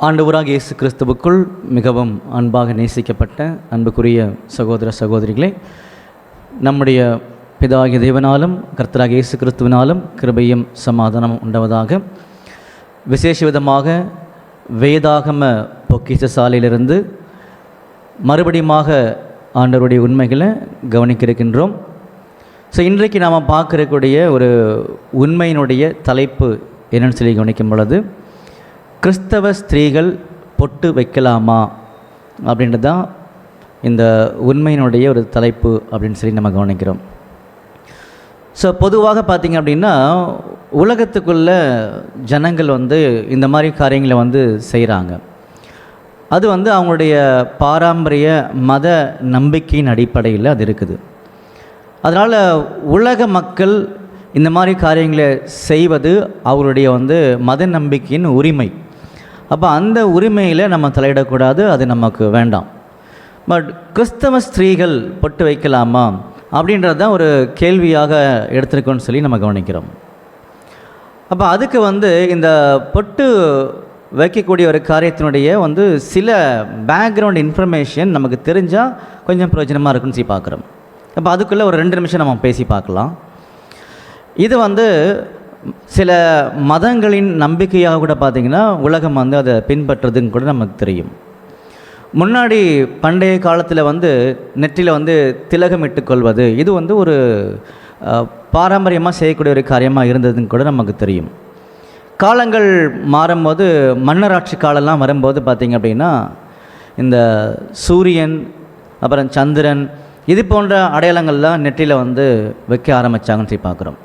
ஆண்டவராக இயேசு கிறிஸ்துவுக்குள் மிகவும் அன்பாக நேசிக்கப்பட்ட அன்புக்குரிய சகோதர சகோதரிகளே நம்முடைய பிதாகிய தேவனாலும் கர்த்தராக இயேசு கிறிஸ்துவினாலும் கிருபையும் சமாதானம் உண்டவதாக. விசேஷ விதமாக வேதாகம பொக்கிச சாலையிலிருந்து மறுபடியுமாக ஆண்டவருடைய உண்மைகளை கவனிக்க இருக்கின்றோம் ஸோ இன்றைக்கு நாம் பார்க்கக்கூடிய ஒரு உண்மையினுடைய தலைப்பு என்னென்னு சொல்லி கவனிக்கும் பொழுது கிறிஸ்தவ ஸ்திரீகள் பொட்டு வைக்கலாமா அப்படின்றது தான் இந்த உண்மையினுடைய ஒரு தலைப்பு அப்படின்னு சொல்லி நம்ம கவனிக்கிறோம். ஸோ பொதுவாக பார்த்திங்க அப்படின்னா உலகத்துக்குள்ள ஜனங்கள் வந்து இந்த மாதிரி காரியங்களை வந்து செய்கிறாங்க அது வந்து அவங்களுடைய பாரம்பரிய மத நம்பிக்கையின் அடிப்படையில் அது இருக்குது. அதனால் உலக மக்கள் இந்த மாதிரி காரியங்களை செய்வது அவருடைய வந்து மத நம்பிக்கையின் உரிமை. அப்போ அந்த உரிமையில் நம்ம தலையிடக்கூடாது அது நமக்கு வேண்டாம். பட் கிறிஸ்தவ ஸ்திரீகள் பொட்டு வைக்கலாமா? அப்படின்றது தான் ஒரு கேள்வியாக எடுத்திருக்கோன்னு சொல்லி நம்ம கவனிக்கிறோம். அப்போ அதுக்கு வந்து இந்த பொட்டு வைக்கக்கூடிய ஒரு காரியத்தினுடைய வந்து சில பேக்ரவுண்ட் இன்ஃபர்மேஷன் நமக்கு தெரிஞ்சால் கொஞ்சம் பிரயோஜனமாக இருக்குன்னு சொல்லி பார்க்குறோம். அப்போ அதுக்குள்ளே ஒரு ரெண்டு நிமிஷம் நம்ம பேசி பார்க்கலாம். இது வந்து சில மதங்களின் நம்பிக்கையாக கூட பார்த்திங்கன்னா உலகம் வந்து அதை பின்பற்றுறதுன்னு கூட நமக்கு தெரியும். முன்னாடி பண்டைய காலத்தில் வந்து நெற்றியில் வந்து திலகமிட்டு கொள்வது இது வந்து ஒரு பாரம்பரியமாக செய்யக்கூடிய ஒரு காரியமாக இருந்ததுன்னு கூட நமக்கு தெரியும். காலங்கள் மாறும்போது மன்னராட்சி காலம்லாம் வரும்போது பார்த்திங்க அப்படின்னா இந்த சூரியன் அப்புறம் சந்திரன் இது போன்ற அடையாளங்கள்லாம் நெற்றியில் வந்து வைக்க ஆரம்பித்தாங்கன்னு சொல்லி பார்க்குறோம்.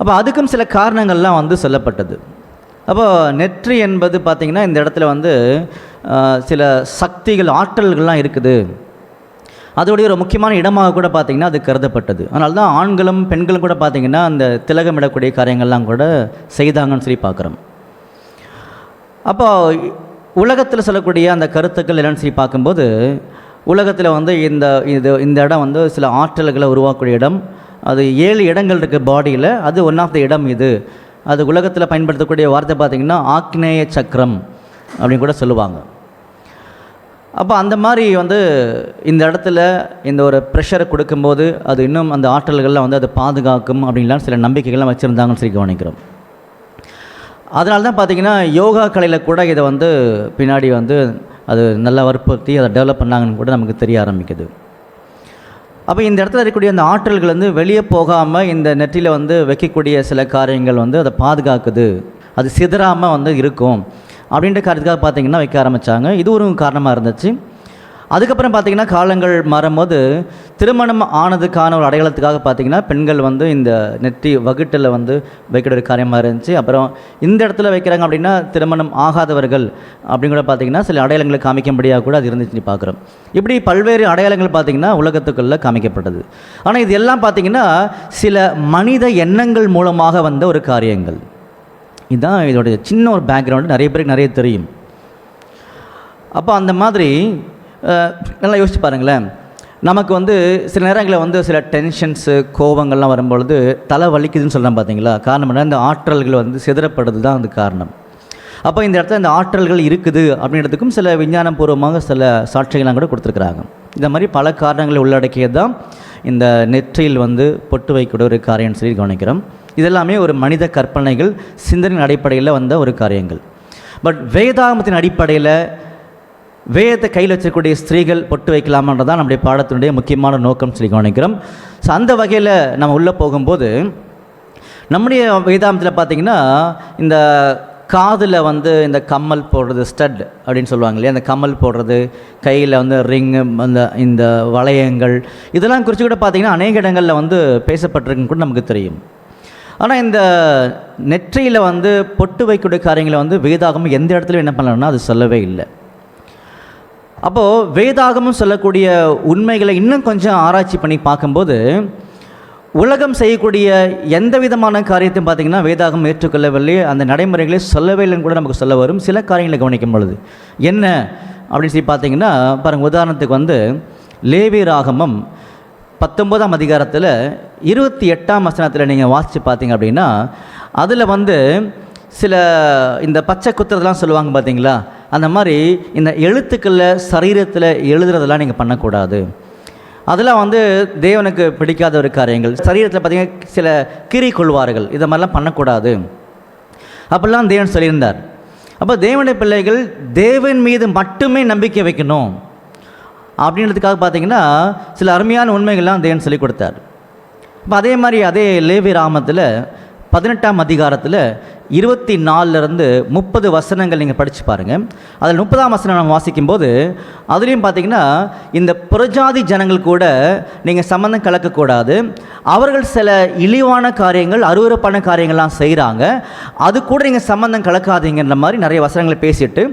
அப்போ அதுக்கும் சில காரணங்கள்லாம் வந்து சொல்லப்பட்டது. அப்போது நெற்றி என்பது பார்த்திங்கன்னா இந்த இடத்துல வந்து சில சக்திகள் ஆற்றல்கள்லாம் இருக்குது. அதோடைய ஒரு முக்கியமான இடமாக கூட பார்த்திங்கன்னா அது கருதப்பட்டது. அதனால தான் ஆண்களும் பெண்களும் கூட பார்த்திங்கன்னா அந்த திலகமிடக்கூடிய காரியங்கள்லாம் கூட செய்தாங்கன்னு சொல்லி பார்க்குறோம் அப்போ உலகத்தில் சொல்லக்கூடிய அந்த கருத்துக்கள் என்னென்னு சொல்லி பார்க்கும்போது உலகத்தில் வந்து இந்த இது இந்த இடம் வந்து சில ஆற்றல்களை உருவாக்கக்கூடிய இடம் அது ஏழு இடங்கள் இருக்குது பாடியில் அது ஒன் ஆஃப் த இடம் இது. அது உலகத்தில் பயன்படுத்தக்கூடிய வார்த்தை பார்த்திங்கன்னா ஆக்னேய சக்கரம் அப்படின்னு கூட சொல்லுவாங்க. அப்போ அந்த மாதிரி வந்து இந்த இடத்துல இந்த ஒரு ப்ரெஷரை கொடுக்கும்போது அது இன்னும் அந்த ஆற்றல்கள்லாம் வந்து அதை பாதுகாக்கும் அப்படின்லாம் சில நம்பிக்கைகள்லாம் வச்சுருந்தாங்கன்னு சொல்லி கவனிக்கிறோம். அதனால தான் பார்த்திங்கன்னா யோகா கலையில் கூட இதை வந்து பின்னாடி வந்து அது நல்லா வற்புறுத்தி அதை டெவலப் பண்ணாங்கன்னு கூட நமக்கு தெரிய ஆரம்பிக்குது. அப்போ இந்த இடத்துல இருக்கக்கூடிய அந்த ஆற்றல்கள் வந்து வெளியே போகாமல் இந்த நெற்றியில் வந்து வைக்கக்கூடிய சில காரியங்கள் வந்து அதை பாதுகாக்குது. அது சிதறாமல் வந்து இருக்கும். அப்படின்ற காரியத்துக்காக பார்த்தீங்கன்னா வைக்க ஆரம்பித்தாங்க இது ஒரு காரணமாக இருந்துச்சு. அதுக்கப்புறம் பார்த்திங்கன்னா காலங்கள் மாறும்போது திருமணம் ஆனதுக்கான ஒரு அடையாளத்துக்காக பார்த்திங்கன்னா பெண்கள் வந்து இந்த நெற்றி வகுட்டில் வந்து வைக்கிற ஒரு காரியமாக இருந்துச்சு. அப்புறம் இந்த இடத்துல வைக்கிறாங்க அப்படின்னா திருமணம் ஆகாதவர்கள் அப்படின்னு கூட பார்த்திங்கன்னா சில அடையாளங்களை காமிக்கும்படியாக கூட அது இருந்துச்சு பார்க்குறோம். இப்படி பல்வேறு அடையாளங்கள் பார்த்திங்கன்னா உலகத்துக்குள்ளே காமிக்கப்பட்டது. ஆனால் இது எல்லாம் பார்த்திங்கன்னா சில மனித எண்ணங்கள் மூலமாக வந்த ஒரு காரியங்கள். இதுதான் இதோடைய சின்ன ஒரு பேக்ரவுண்டு நிறைய பேருக்கு நிறைய தெரியும். அப்போ அந்த மாதிரி நல்லா யோசிச்சு பாருங்களேன். நமக்கு வந்து சில நேரங்களில் வந்து சில டென்ஷன்ஸு கோபங்கள்லாம் வரும்பொழுது தலை வலிக்குதுன்னு சொல்கிறேன் பார்த்தீங்களா காரணம் என்ன? இந்த ஆற்றல்கள் வந்து சிதறப்படுறது தான் அந்த காரணம். அப்போ இந்த இடத்துல இந்த ஆற்றல்கள் இருக்குது அப்படின்றதுக்கும் சில விஞ்ஞானபூர்வமாக சில சாட்சிகள்லாம் கூட கொடுத்துருக்குறாங்க. இந்த மாதிரி பல காரணங்களை உள்ளடக்கியது தான் இந்த நெற்றியில் வந்து பொட்டு வைக்கக்கூடிய ஒரு காரியம்னு சொல்லி கவனிக்கிறோம். இதெல்லாமே ஒரு மனித கற்பனைகள் சிந்தனையின் அடிப்படையில் வந்த ஒரு காரியங்கள். பட் வேதாகமத்தின் அடிப்படையில் வேதத்தை கையில் வச்சிருக்கக்கூடிய ஸ்திரீகள் பொட்டு வைக்கலாமன்றதான் நம்முடைய பாடத்தினுடைய முக்கியமான நோக்கம் சொல்லி கவனிக்கிறோம். ஸோ அந்த வகையில் நம்ம உள்ளே போகும்போது நம்முடைய வேதாந்தத்தில் பார்த்திங்கன்னா இந்த காதில் வந்து இந்த கம்மல் போடுறது ஸ்டட் அப்படின்னு சொல்லுவாங்க இல்லையா? அந்த கம்மல் போடுறது கையில் வந்து ரிங்கு அந்த இந்த வளையங்கள் இதெல்லாம் குறித்து கூட பார்த்திங்கன்னா அநேக இடங்களில் வந்து பேசப்பட்டிருக்குன்னு கூட நமக்கு தெரியும். ஆனால் இந்த நெற்றியில் வந்து பொட்டு வைக்கக்கூடிய காரியங்களை வந்து வேதாகமும் எந்த இடத்துலையும் என்ன பண்ணலன்னா அது சொல்லவே இல்லை. அப்போது வேதாகமும் சொல்லக்கூடிய உண்மைகளை இன்னும் கொஞ்சம் ஆராய்ச்சி பண்ணி பார்க்கும்போது உலகம் செய்யக்கூடிய எந்த விதமான காரியத்தையும் பார்த்திங்கன்னா வேதாகம் ஏற்றுக்கொள்ளவில்லை அந்த நடைமுறைகளை சொல்லவே இல்லைன்னு கூட நமக்கு சொல்ல வரும். சில காரியங்களை கவனிக்கும் பொழுது. என்ன அப்படின்னு சொல்லி பார்த்தீங்கன்னா பாருங்கள் உதாரணத்துக்கு வந்து லேவி ராகமம் பத்தொன்பதாம் அதிகாரத்தில் இருபத்தி எட்டாம் வசனத்தில் நீங்கள் வாசித்து பார்த்தீங்க அப்படின்னா அதில் வந்து சில இந்த பச்சை குத்துறதெல்லாம் சொல்லுவாங்க பார்த்தீங்களா? அந்த மாதிரி இந்த எழுத்துக்களில் சரீரத்தில் எழுதுறதெல்லாம் நீங்கள் பண்ணக்கூடாது. அதெல்லாம் வந்து தேவனுக்கு பிடிக்காத ஒரு காரியங்கள். சரீரத்தில் பார்த்திங்கன்னா சில கீறி கொள்வார்கள். இதை மாதிரிலாம் பண்ணக்கூடாது. அப்படிலாம் தேவன் சொல்லியிருந்தார். அப்போ தேவனுடைய பிள்ளைகள் தேவன் மீது மட்டுமே நம்பிக்கை வைக்கணும். அப்படின்றதுக்காக பார்த்தீங்கன்னா சில அருமையான உண்மைகள்லாம் தேவன் சொல்லிக் கொடுத்தார். இப்போ அதே மாதிரி அதே லேவி ராமத்தில் பதினெட்டாம் அதிகாரத்தில் இருபத்தி நாலுலேருந்து முப்பது வசனங்கள் நீங்கள் படித்து பாருங்கள் அதில் முப்பதாம் வசனம் நம்ம வாசிக்கும்போது அதுலேயும் பார்த்தீங்கன்னா இந்த புறஜாதி ஜனங்கள் கூட நீங்கள் சம்மந்தம் கலக்கக்கூடாது. அவர்கள் சில இழிவான காரியங்கள் அருவருப்பான காரியங்கள்லாம் செய்கிறாங்க அது கூட நீங்கள் சம்மந்தம் கலக்காதீங்கன்ற மாதிரி நிறைய வசனங்களை பேசிட்டு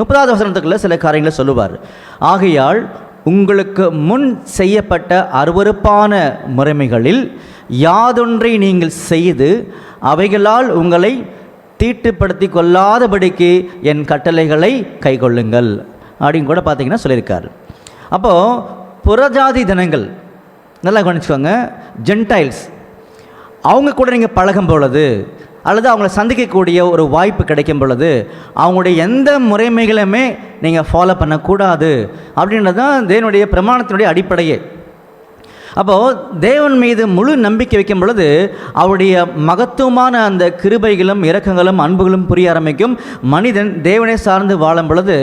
முப்பதாவது வசனத்துக்குள்ள சில காரியங்களை சொல்லுவார். ஆகையால் உங்களுக்கு முன் செய்யப்பட்ட அருவருப்பான முறைமைகளில் யாதொன்றை நீங்கள் செய்து அவைகளால் உங்களை தீட்டுப்படுத்தி கொள்ளாதபடிக்கு என் கட்டளைகளை கைக்கொள்ளுங்கள் அப்படின்னு கூட பார்த்தீங்கன்னா சொல்லியிருக்காரு. அப்போது புறஜாதி தினங்கள் நல்லா கவனிச்சுக்கோங்க ஜென்டைல்ஸ் அவங்க கூட நீங்கள் பழகும் பொழுது அல்லது அவங்கள சந்திக்கக்கூடிய ஒரு வாய்ப்பு கிடைக்கும் பொழுது அவங்களுடைய எந்த முறைமைகளுமே நீங்கள் ஃபாலோ பண்ணக்கூடாது அப்படின்றது தான் தேவனுடைய பிரமாணத்தினுடைய அடிப்படையே. அப்போது தேவன் மீது முழு நம்பிக்கை வைக்கும் பொழுது அவருடைய மகத்துவமான அந்த கிருபைகளும் இரக்கங்களும் அன்புகளும் புரிய ஆரம்பிக்கும். மனிதன் தேவனை சார்ந்து வாழும் பொழுது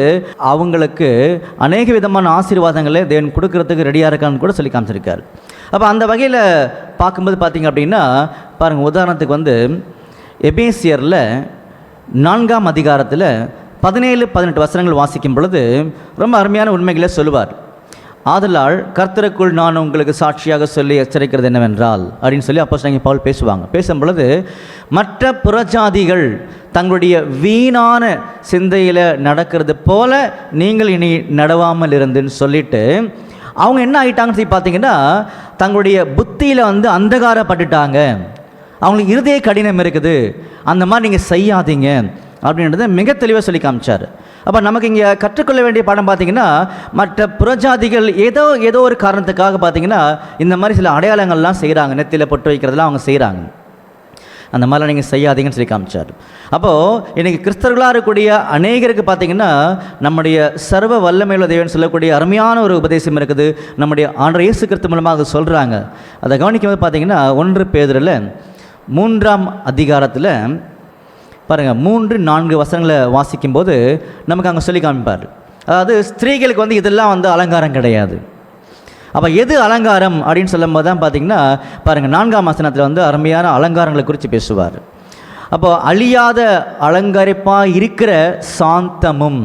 அவங்களுக்கு அநேக விதமான ஆசீர்வாதங்களை தேவன் கொடுக்கறதுக்கு ரெடியாக இருக்கான்னு கூட சொல்லி காமிச்சிருக்காரு. அப்போ அந்த வகையில் பார்க்கும்போது பார்த்தீங்க அப்படின்னா பாருங்கள் உதாரணத்துக்கு வந்து எபேசியரில் நான்காம் அதிகாரத்தில் பதினேழு பதினெட்டு வசனங்கள் வாசிக்கும் பொழுது ரொம்ப அருமையான உண்மைகளை சொல்லுவார். ஆதலால் கர்த்தருக்குள் நான் உங்களுக்கு சாட்சியாக சொல்லி எச்சரிக்கிறது என்னவென்றால் அப்படின்னு சொல்லி அப்போ நீங்கள் பவுல் பேசுவாங்க. பேசும் பொழுது மற்ற புறஜாதிகள் தங்களுடைய வீணான சிந்தையில் நடக்கிறது போல நீங்கள் இனி நடவாமல் இருந்துன்னு சொல்லிட்டு அவங்க என்ன ஆகிட்டாங்கன்னு சொல்லி பார்த்தீங்கன்னா தங்களுடைய புத்தியில் வந்து அந்தகாரப்பட்டுட்டாங்க. அவங்களுக்கு இருதய கடினம் இருக்குது. அந்த மாதிரி நீங்கள் செய்யாதீங்க அப்படின்றத மிக தெளிவாக சொல்லி காமிச்சார். அப்போ நமக்கு இங்கே கற்றுக்கொள்ள வேண்டிய பாடம் பார்த்தீங்கன்னா மற்ற புறஜாதிகள் ஏதோ ஏதோ ஒரு காரணத்துக்காக பார்த்தீங்கன்னா இந்த மாதிரி சில அடையாளங்கள்லாம் செய்கிறாங்க நெத்தியில் பொட்டு வைக்கிறதெல்லாம் அவங்க செய்கிறாங்க அந்த மாதிரிலாம் நீங்கள் செய்யாதீங்கன்னு சொல்லி காமிச்சார். அப்போது இன்றைக்கி கிறிஸ்தவர்களாக இருக்கக்கூடிய அநேகருக்கு பார்த்தீங்கன்னா நம்முடைய சர்வ வல்லமையுள்ள தேவன் சொல்லக்கூடிய அருமையான ஒரு உபதேசம் இருக்குது. நம்முடைய ஆன்ற இயேசு கிறிஸ்து மூலமாக சொல்கிறாங்க அதை கவனிக்கும் போது பார்த்தீங்கன்னா ஒன்று பேதரில் மூன்றாம் அதிகாரத்தில் பாருங்கள் மூன்று நான்கு வசனங்களை வாசிக்கும்போது நமக்கு அங்கே சொல்லி காமிப்பார். அதாவது ஸ்திரீகளுக்கு வந்து இதெல்லாம் வந்து அலங்காரம் கிடையாது. அப்போ எது அலங்காரம் அப்படின்னு சொல்லும்போது தான் பார்த்தீங்கன்னா பாருங்கள் நான்காம் வசனத்தில் வந்து அருமையான அலங்காரங்களை குறித்து பேசுவார். அப்போ அழியாத அலங்கரிப்பாக இருக்கிற சாந்தமும்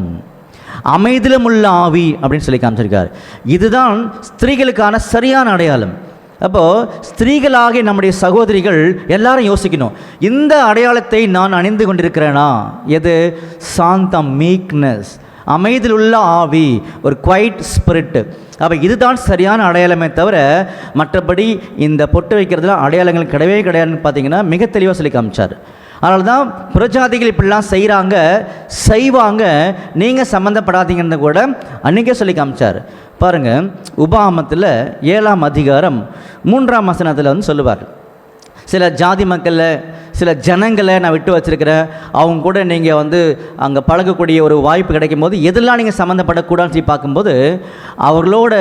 அமைதிலும் உள்ள ஆவி அப்படின்னு சொல்லி காமிச்சிருக்கார். இதுதான் ஸ்திரீகளுக்கான சரியான அடையாளம். அப்போது ஸ்திரீகளாகிய நம்முடைய சகோதரிகள் எல்லாரும் யோசிக்கணும் இந்த அடையாளத்தை நான் அணிந்து கொண்டிருக்கிறேனா? எது? சாந்தம் மீக்னஸ் அமைதியில் உள்ள ஆவி ஒரு குவைட் ஸ்பிரிட்டு அப்போ இதுதான் சரியான அடையாளமே தவிர மற்றபடி இந்த பொட்டு வைக்கிறதுல அடையாளங்கள் கிடையவே கிடையாதுன்னு பார்த்தீங்கன்னா மிக தெளிவாக சொல்லி காமிச்சார். அதனால தான் புறஜாதிகள் இப்படிலாம் செய்கிறாங்க செய்வாங்க. நீங்கள் சம்மந்தப்படாதீங்கன்னு கூட அன்றைக்கே சொல்லி காமிச்சார். பாருங்கள் உபாமத்தில் ஏழாம் அதிகாரம் மூன்றாம் வசனத்தில் வந்து சொல்லுவார். சில ஜாதி மக்களில் சில ஜனங்களை நான் விட்டு வச்சிருக்கிறேன். அவங்க கூட நீங்கள் வந்து அங்கே பழகக்கூடிய ஒரு வாய்ப்பு கிடைக்கும் போது எதெல்லாம் நீங்கள் சம்மந்தப்படக்கூடாதுன்னு சொல்லி பார்க்கும்போது அவர்களோட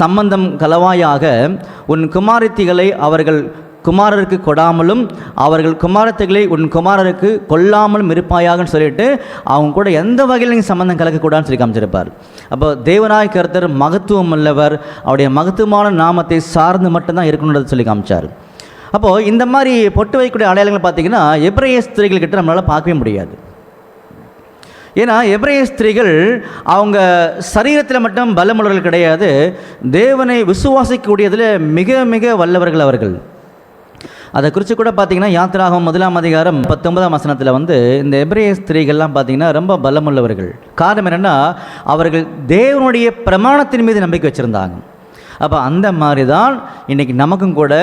சம்பந்தம் கலவாயாக உன் குமாரத்திகளை அவர்கள் குமாரருக்கு கொடாமலும் அவர்கள் குமாரத்துகளை உன் குமாரருக்கு கொல்லாமலும் இருப்பாயாகன்னு சொல்லிட்டு அவங்க கூட எந்த வகையில் நீங்கள் சம்மந்தம் கலக்கக்கூடாதுன்னு சொல்லி காமிச்சிருப்பார். அப்போ தேவநாய கருத்தர் மகத்துவம் உள்ளவர் அவருடைய மகத்துவமான நாமத்தை சார்ந்து மட்டும்தான் இருக்கணுன்றதை சொல்லி காமிச்சார். அப்போது இந்த மாதிரி பொட்டு வைக்கக்கூடிய அடையாளங்கள் பார்த்தீங்கன்னா எப்ரைய ஸ்திரீகள்கிட்ட நம்மளால் பார்க்கவே முடியாது. ஏன்னா எப்ரைய ஸ்திரீகள் அவங்க சரீரத்தில் மட்டும் பலமுள்ளவர்கள் கிடையாது தேவனை விசுவாசிக்கக்கூடியதில் மிக மிக வல்லவர்கள் அவர்கள். அதை குறித்து கூட பார்த்தீங்கன்னா யாத்திராகம் முதலாம் அதிகாரம் பத்தொன்பதாம் வசனத்தில் வந்து இந்த எப்ரேய ஸ்திரீகள்லாம் பார்த்தீங்கன்னா ரொம்ப பலமுள்ளவர்கள். காரணம் என்னென்னா அவர்கள் தேவனுடைய பிரமாணத்தின் மீது நம்பிக்கை வச்சுருந்தாங்க. அப்போ அந்த மாதிரி தான் இன்றைக்கி நமக்கும் கூட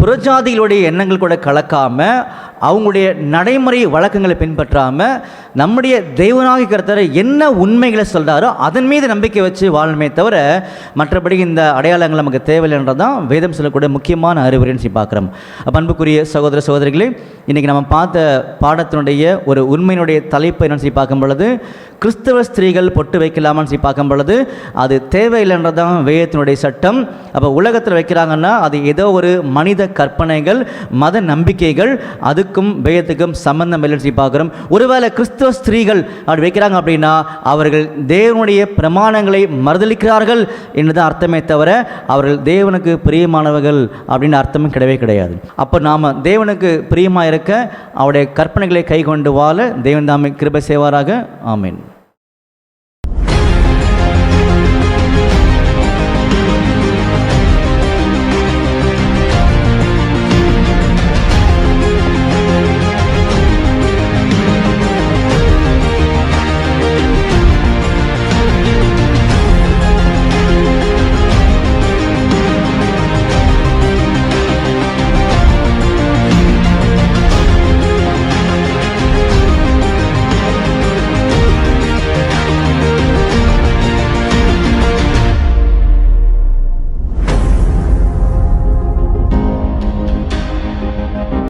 புறஜாதிகளுடைய எண்ணங்கள் கூட கலக்காமல் அவங்களுடைய நடைமுறை வழக்கங்களை பின்பற்றாமல் நம்முடைய தெய்வனாகி கருத்தரை என்ன உண்மைகளை சொல்கிறாரோ அதன் மீது நம்பிக்கை வச்சு வாழணுமே தவிர மற்றபடி இந்த அடையாளங்கள் நமக்கு தேவையில்லைன்றதான் வேதம் சொல்லக்கூடிய முக்கியமான அறிவுரைன்னு சொல்லி பார்க்குறோம். பண்புக்குரிய சகோதர சகோதரிகளே இன்றைக்கி நம்ம பார்த்த பாடத்தினுடைய ஒரு உண்மையினுடைய தலைப்பை என்னன்னு சொல்லி பார்க்கும் பொழுது கிறிஸ்தவ ஸ்திரீகள் பொட்டு வைக்கலாமான்னு சொல்லி பார்க்கும் பொழுது அது தேவையில்லைன்றதான் வேதத்தினுடைய சட்டம். அப்போ உலகத்தில் வைக்கிறாங்கன்னா அது ஏதோ ஒரு மனித கற்பனைகள் மத நம்பிக்கைகள் அதுக்கும் வேதத்துக்கும் சம்பந்தம் இல்லைன்னு சொல்லி பார்க்குறோம். ஒருவேளை கிறிஸ்தவ ஸ்திரீகள் அப்படி வைக்கிறாங்க அப்படின்னா அவர்கள் தேவனுடைய பிரமாணங்களை மறுதளிக்கிறார்கள் என்றுதான் அர்த்தமே தவிர அவர்கள் தேவனுக்கு பிரியமானவர்கள் அப்படின்னு அர்த்தமும் கிடையவே கிடையாது. அப்போ நாம் தேவனுக்கு பிரியமாக இருக்க அவருடைய கற்பனைகளை கை கொண்டு வாழ தேவன் தாமே கிருபை செய்வாராக. ஆமீன்.